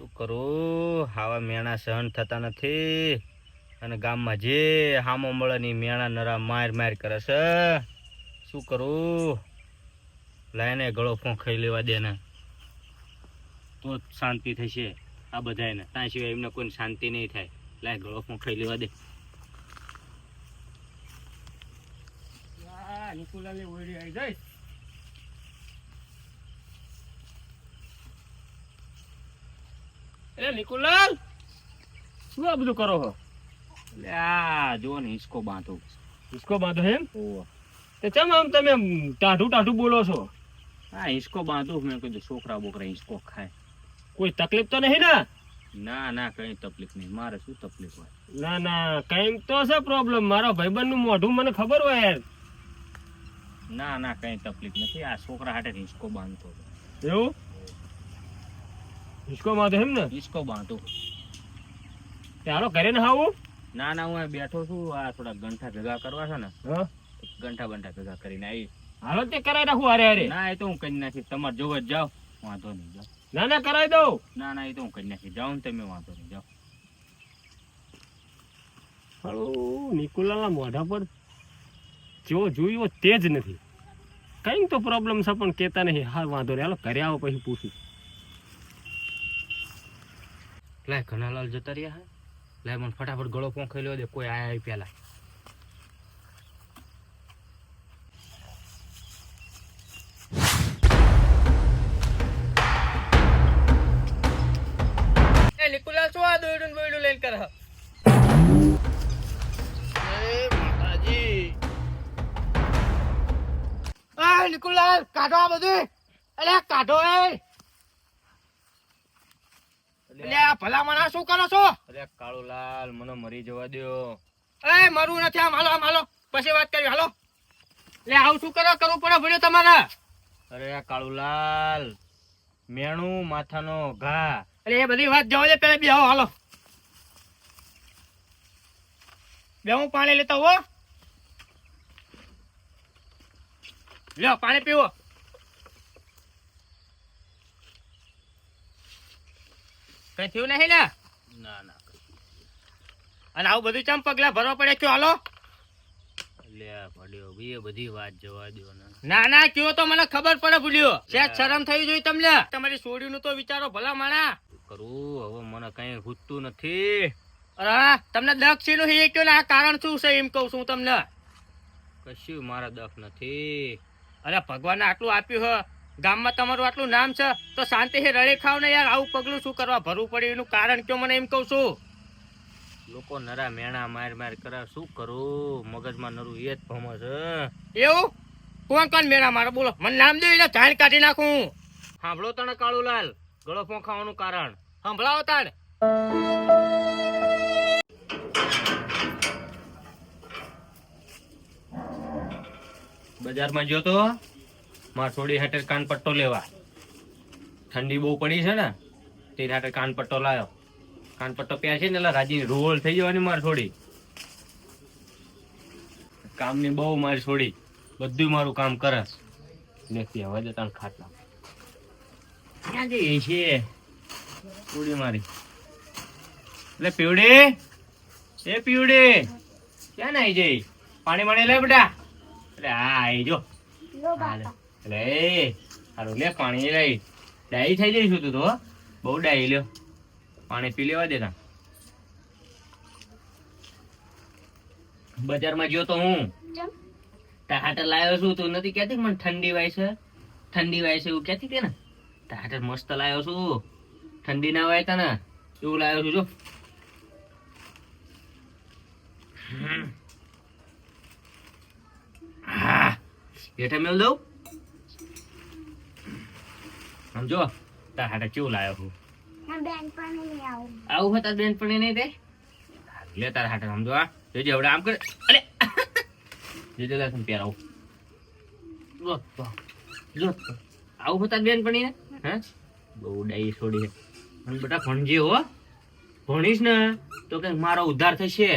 શું કરું? આવા મેણા સહન થતા નથી. અને ગામમાં જે હામો મળે ની મેણા નરા માર માર કરે છે. શું કરું? લાઈને ગળો ફોં ખાઈ લેવા દે ને. તો શાંતિ થશે આ બધાને ત્યાં સિવાય એમને કોઈ શાંતિ નહીં થાય. લાય ગળો ફોં ખાઈ લેવા દે. નિકુલાલે આવી જાય. એ નિકુલાલ શું આ બધું કરો છો એટલે આ જો ને હિસકો બાંધો. હિસકો બાંધો એમ? તે ચમ આમ તમે ટાઢું ટાઢું બોલો છો? હા હિસકો બાંધું મેં કીધું છોકરા બોકરા હિસકો ખાય. કોઈ તકલીફ તો નહીં ને? ના ના કઈ તકલીફ નહીં. મારે શું તકલીફ હોય? ના ના કઈ તો છે પ્રોબ્લેમ મારા ભાઈબંધનું મોઢું મને ખબર હોય યાર ના ના કઈ તકલીફ નથી. આ છોકરા હાટે હિસકો બાંધતો એવું? હિસકો બાંધો એમ ને? હિસકો બાંધો. ચાલો ઘરે ને આવું ના ના હું બેઠો છું. આ થોડા ગંઠા ભેગા કરવા છે ને. ગંઠા બંઠા ભેગા કરીને આવી હાલો તે કરાવી નાખું અરે અરે ના એ તો હું કરી નાખી તમારે જોવો જ જાઓ. વાંધો નહીં જાઓ. ના ના કરાવી દઉં. ના ના એ તો હું કરી નાખી જાઓ ને તમે વાંધો નહીં જાઓ. હાલો નિકુલાના મોઢા પર જેવો જોયો તે જ નથી. કંઈક તો પ્રોબ્લેમ છે પણ કેતા નહીં. હા વાંધો નહીં. હાલો ઘરે આવો પછી પૂછું. લાય ઘનાલાલ જતા રહ્યા હે. લે મને ફટાફટ ગળો પોંખાઈ લેવા દે કોઈ આયા પેલા. એ નિકુલાલ શું આ દોયડું બોયડું લઈને કર નિકુલાલ કાઢો આ બધું. અલે કાઢો એ. ભલા માણસ શું કરો છો? અરે કાળુલાલ મને મરી જવા દ્યો. એ મરવું નથી આમ. હાલો આમ હાલો. પછી વાત કરી હાલો. લે આવું શું કરો? કરવું પડે ભણ્યો તમારે. અરે કાળુલાલ મેણું માથાનો ઘા. અરે એ બધી વાત જવા દે પેલા બેહો હાલો. બે હું પાણી લેતા હો. લ્યો પાણી પીવો. કઈ થયું નહીં ને? ના ના અને આવું બધું ચમ પગલા ભરવા પડે કયો? હાલો. પડ્યો. બી બધી વાત જવા દ્યો ના. ના કયો તો મને ખબર પડે ભૂલ્યો. શેઠ શરમ થઈ જોઈ તમને. તમારી સોડીનું તો વિચારો ભલા માણા. કરું? હવે મને કઈ ઘૂસતું નથી. અરે તમને દક્ષનું એ કયો ને આ કારણ શું છે એમ કહું છું તમને. કશું મારા દખ નથી. અરે ભગવાને આટલું આપ્યું હ. ગામમાં તમારું આટલું નામ છે તો શાંતિથી રડે ખાવ ને યાર. આવું પગલું શું કરવા ભરવું પડ્યું એનું કારણ કયો મને એમ કહું છું? લોકો નરા મેણા માર માર કરે શું કરું? મગજમાં નરું એ જ ભમો છે. એવું? કોણ કોણ મેળા મારો? બોલો. મને નામ દે એને જાણ કાઢી નાખું. સાંભળો તને કાળુલાલ ગળો ફોંખાવાનું કારણ. સંભળાવો તાણ. બજારમાં ગયો તો? માર થોડી હાટે કાન પટ્ટો લેવા. ઠંડી બહુ પડી છે ને તે હાટે કાન પટ્ટો લાવ્યો કાન પટ્ટો પહેરશે ને એટલે રાજી રોલ થઈ જવાની માર થોડી કામની બહુ મારી છોડી. બધું મારું કામ કરસ લેખતી હવે જતા ખાટલા. ક્યાં જઈએ છીએ ઉડી મારી. એટલે પીવડી. એ પીવડી ક્યાં નાઈ જઈ? પાણી માણી લે બેટા. એટલે હા આવી જો. હાલે. એટલે એ લે પાણી લઈ. ડાઈ થઈ જઈશું તું તો બહુ ડાઈ લ્યો. પાણી પી લેવા દેતા બજારમાં ગયો તો હું. ટાટર લાવ્યો છું તું નથી કહેતી કે મને ઠંડી વાય છે? ઠંડી વાય છે એવું કહેતી હતી ને? ટાટર મસ્ત લાવ્યો છું. ઠંડી ના વાય તને. એવું લાવ્યો છું જો. હેઠે મેળ દઉં? સમજો તાર હાટે કેવું લાવ્યો છું આવું. હોય તાર બેન પણ નહીં તે લે તાર હાટે સમજો આ જોજે હવે આમ કરે. અરે! જોજે લે તને પહેરાવું જો તો, જો તો. આવું હોય તાર બેન પણ હે? બહુ ડાઈ છોડી અને બેટા ભણજે હો. ભણીશ ને તો કે મારો ઉદ્ધાર થશે.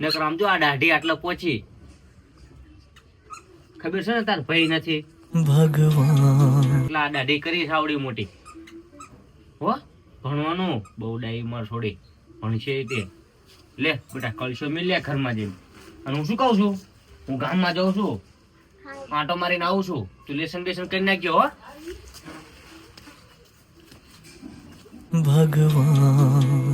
નકર આમ જો આ દાઢી આટલો પહોંચી ખબર છે ને તાર ભાઈ નથી? ભગવાન. દાઢી કરી સાવડી મોટી. હો ભણવાનું? બહુ ડાઈ માર છોડી ભણશે તે લે બેટા કલશો મિલ ઘરમાં જઈને. અને હું શું કહું છું? હું ગામમાં જાઉં છું. આંટો મારીને આવું છું. તું લેસન બેસન કરી નાખ્યો હો. ભગવાન.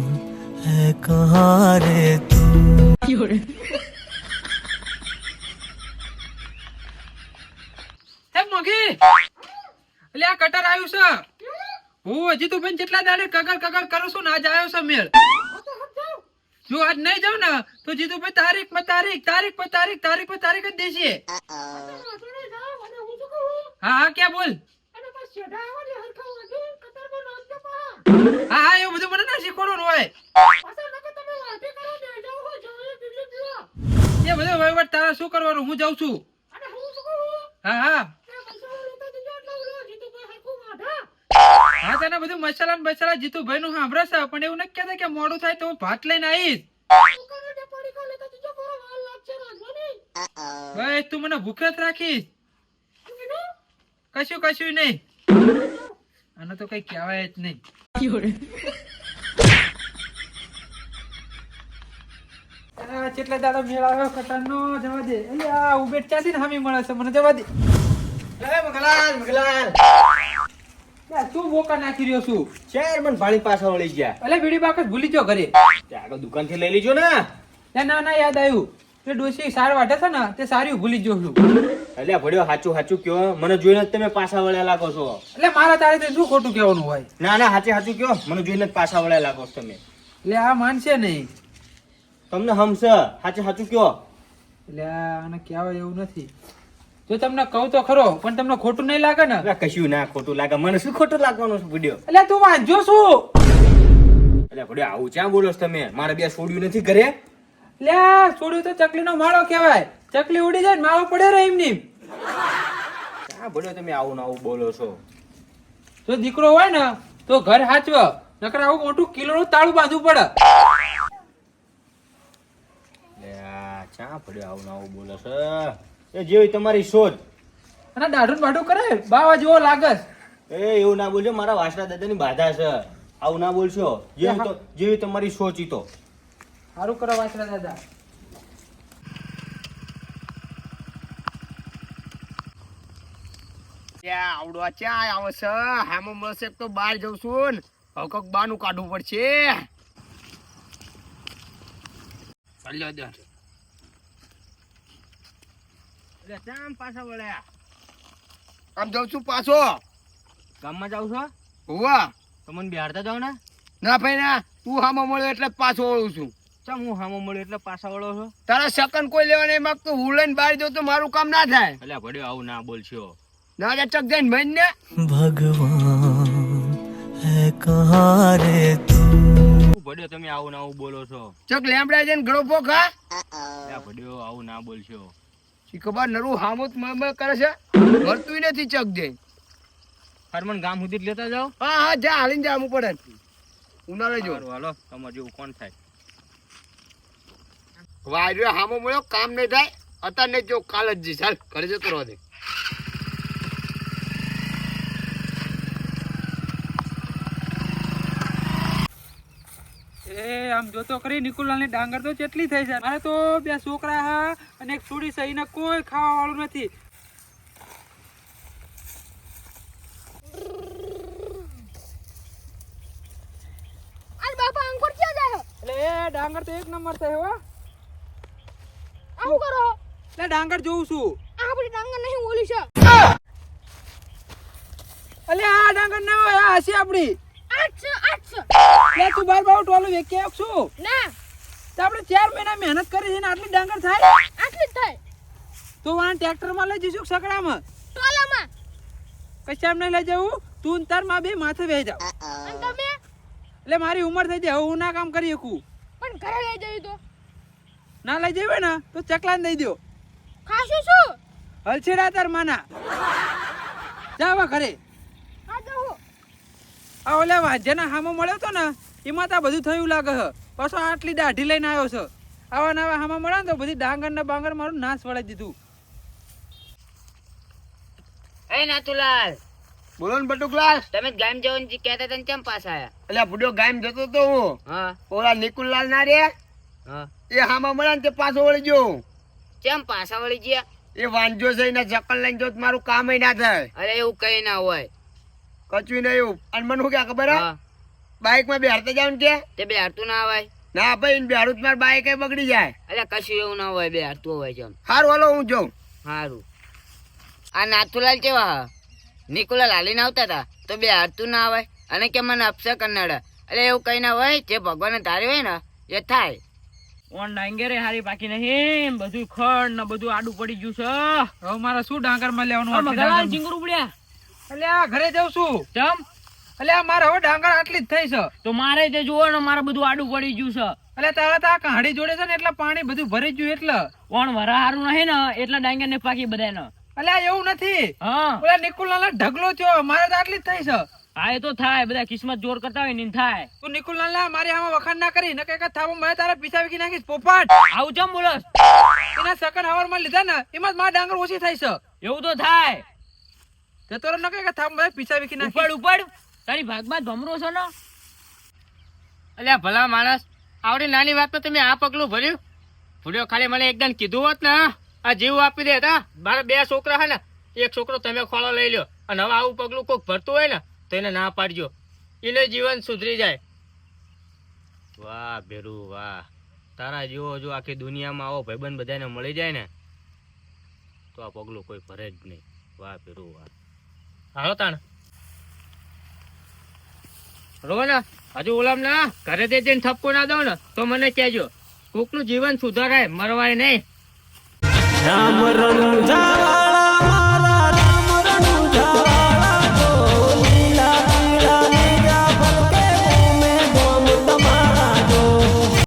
આવ્યું છે? હું હજી તું બેન જેટલા દાડે કગર કગર કરું છું ને આજ આવ્યો છે મેળ. જો આજ નહીં જાઉં ને, તો જીતુભાઈ તારીખ પર તારીખ તારીખ પર તારીખ તારીખ પર તારીખ જ દેશે. હા હા, ક્યાં બોલ? હા હા, એવું બધું મને ના શીખવાડવાનું હોય. એ બધો વહીવટ તારા શું કરવાનું? હું જાઉં છું. હા હા. હા તને બધું મસાલા ને બસાલા જીતુભાઈ નું સાંભળશે પણ એવું નથી કહેતા કે મોડું થાય તો હું ભાત લઈને આવીશ. ભાઈ તું મને ભૂખે જ રાખીશ કશું કશું નહીં. આને તો કઈ કહેવાય જ નહીં. આ કેટલા દાડા મેળ આવ્યો કટારનો જવા દે. અલ્યા આ ઉબેટ ક્યાંથી ને હામી મળે છે? મને જવા દે. લે, શું બોકા નાખી રહ્યો છું? ચાર પાણી પાછા વળી ગયા. એટલે બીડી બાકસ ભૂલી ગયો ઘરે. આગળ દુકાનથી લઈ લીજો ને. ના ના ના યાદ આવ્યું. તે ડોસી સાર વાટે છે ને તે સારી ભૂલી ગયો છું. એટલે ભડ્યો હાચું હાચું કયો. મને જોઈને જ તમે પાછા વળ્યા લાગો છો. એટલે મારા તારે તે શું ખોટું કહેવાનું હોય. ના ના સાચે સાચું કયો. મને જોઈને જ પાછા વળ્યા લાગો છો તમે. એટલે આ માનશે નહીં. તમને હમશે. સાચે સાચું કયો. એટલે આને કહેવાય એવું નથી. જો તમને કહું તો ખરો પણ તમને ખોટું નહીં લાગે ને? કશું ના ખોટું લાગે. મને શું ખોટું લાગવાનું છે વીડિયો એટલે તું વાંચો શું? એટલે ભડ્યો આવું ક્યાં બોલો છો તમે? મારે બે છોડ્યું નથી ઘરે. લે છોડ્યું તો ચકલીનો માળો કહેવાય. ચકલી ઉડી જાય ને માળો પડે રહે એમની. હા ભડ્યો તમે આવું ને આવું બોલો છો? જો દીકરો હોય ને તો ઘર હાચવ. નકર આવું મોટું કિલોનું તાળું બાંધવું પડે. લે આ પડ્યો આવું ને આવું બોલો છો? એ જેવી તમારી સોચ અને દાઢું બાઢું કરે? બાવા જેવો લાગસ એ એવું ના બોલજો મારા વાસણા દાદાની બાધા છે. આવું ના બોલશો. જેવી તો જેવી તમારી સોચ તો. સારું કરો વાસરા દાદા. ત્યાં આવડો ક્યાં આવે છે? હેમો મળશે તો બહાર જઉં છું ને. હવે કોક બાનું કાઢવું પડશે. ચાલ્યો મારું કામ ના થાય. એટલે ભડ્યો આવું ના બોલશો. ના ચક જઈને ભાઈ ને. ભગવાન હે ભડ્યો તમે આવું ના આવું બોલો છો. ચક લેમડા જઈને ગળો પોખા ભડ્યો આવું ના બોલશો. શી ખબર નરું હામુત મમ કરે છે? મળતું નથી ચક જઈને હરમન ગામ સુધી લેતા જાઓ. હા હા જા હાલીને જાવું પડે. ઉનાળે જો. હાલો તમારે જેવું કોણ થાય. વાયરો હામો મળ્યો કામ નહીં થાય. અત્યારે નહીં જો કાલ જ જી ચાલ ઘરે જતો રહો દે એ આમ જોતો કરી નિકુલાલની ડાંગર તો કેટલી થઈ છે. મારે તો બે છોકરા હા અને એક છોડી છે એને કોઈ ખાવા વાળું નથી ડાંગર તો એક નંબર છે હો. આવું કરો ડાંગર જોઉં છું. આપણી ડાંગર નહીં ઓલી છે. અલે આ ડાંગર ના હોય આ હસી આપડી આઠ છે આઠ એટલે તું બાર બાર ટોલું વેચી આપશું ના. તો આપણે ચાર મહિના મહેનત કરી છે ને આટલી ડાંગર થાય? આટલી થાય. તો વાન ટ્રેક્ટરમાં લઈ જઈશું સકડામાં? ટોલામાં. કશામ નહીં લઈ જવું? તું તારમાં બે માથે બેહી જાવ. અને તમે? એટલે મારી ઉંમર થઈ જાય હવે હું ના કામ કરી શકું. પણ ઘરે લઈ જઈ તો. ના લઈ જઈએ ને તો ચકલાને દઈ દો ખાશું શું? હલછેડા તાર માના. જાવા ઘરે. આ ઓલા વાજ્યાના હામો મળ્યો તો ને એમાં તો બધું થયું લાગે છે પાછો આટલી દાઢી લઈને આવ્યો છે. આવા નવા હામા મળ્યા ને તો બધી ડાંગર ને બાંગર મારું નાશ વળાઈ દીધું. એ નાતુલાલ બોલો ને બટુકલાલ. તમે ગામ જવાનું જે કહેતા તને કેમ પાસ આયા? એટલે બુડ્યો ગાયમ જતો તો હું. હા. ઓલા નિકુલલાલ ના રે હા. એ હામા મળ્યા ને તે પાછો વળી ગયો કેમ પાછા વળી ગયા? એ વાંજો છે એના ચક્કર લઈને જો મારું કામ ના થાય. અરે એવું કઈ ના હોય. કચું નહીં અને મને શું કે ખબર હા? બાઇકમાં બેહાડતા જાવ ને કે? તે બે હારતું ના હોય. ના ભાઈ બેહાડું તો મારી બાઇક બગડી જાય. અરે કશું એવું ના હોય બે હારતું હોય છે સારું હાલો હું જાઉં. સારું આ નાથુલાલ કેવા નિકુલાલ હાલીને આવતા હતા તો બે હારતું ના આવે અને કે મને અપસે કન્નડ. એટલે એવું કઈ ના હોય જે ભગવાને ધાર્યું હોય ને એ થાય. ઓન ડાંગેરે હારી બાકી નહીં. બધું ખડ ને બધું આડું પડી ગયું છે. હવે મારે શું ડાંગરમાં લેવાનું? ચીંગર ઉપડ્યા. અલ્યા ઘરે જાઉં છું. ચમ? અલ્યા મારે હવે ડાંગર આટલી જ થઈ છે. તો મારે તે જુઓ ને મારે બધું આડું પડી ગયું છે. અલ્યા તારા તો આ જોડે છે ને એટલે પાણી બધું ભરી ગયું એટલે. ઓણ વરા હારું નહીં ને એટલા ડાંગર ને પાકી બધાને અલ્યા એવું નથી. હા. ઓલા નિકુલ ઢગલો થયો મારે તો આટલી જ થઈ છે. હા એ તો થાય બધા કિસ્મત જોર કરતા હોય ને થાય. તું નિકુલ ના મારી આમાં વખાણ ના કરી નકે કે થાબો મેં તારા પીછા વીકી નાખીશ પોપાટ. આવું ચમ બોલસ એના સેકન્ડ હવારમાં લીધા ને એમાં જ મારા ડાંગર ઓછી થાય છે. એવું તો થાય. જતો રહ્યો કે થાબો મેં પીછા વીકી નાખી. ઉપાડ ઉપાડ. તારી ભાગમાં ભમરો છો ને? અલ્યા ભલા માણસ. આવડી નાની વાતમાં તમે આ પગલું ભર્યું? ભૂલ્યો ખાલી મને એકદમ કીધું હોત ને આ જીવ આપી દે હા. મારા બે છોકરા હે ને એક છોકરો તમે ખોળો લઈ લ્યો. અને હવે આવું પગલું કોઈક ભરતું હોય ને તો એને ના પાડજો. એને જીવન સુધરી જાય. વાહ ભેરુ વાહ. તારા જેવો જો આખી દુનિયામાં આવો ભાઈબંધ બધાને મળી જાય ને તો આ પગલું કોઈ ભરે જ નહીં. વાહ ભેરુ વાહ. હાલો તાણ. રોવો ને હજુ ઓલામ ના, ઘરે તે જઈને ના દઉં ને, તો મને કહેજો, કોકનું જીવન સુધારાય, મરવાય નહીં. રામ રંજાવા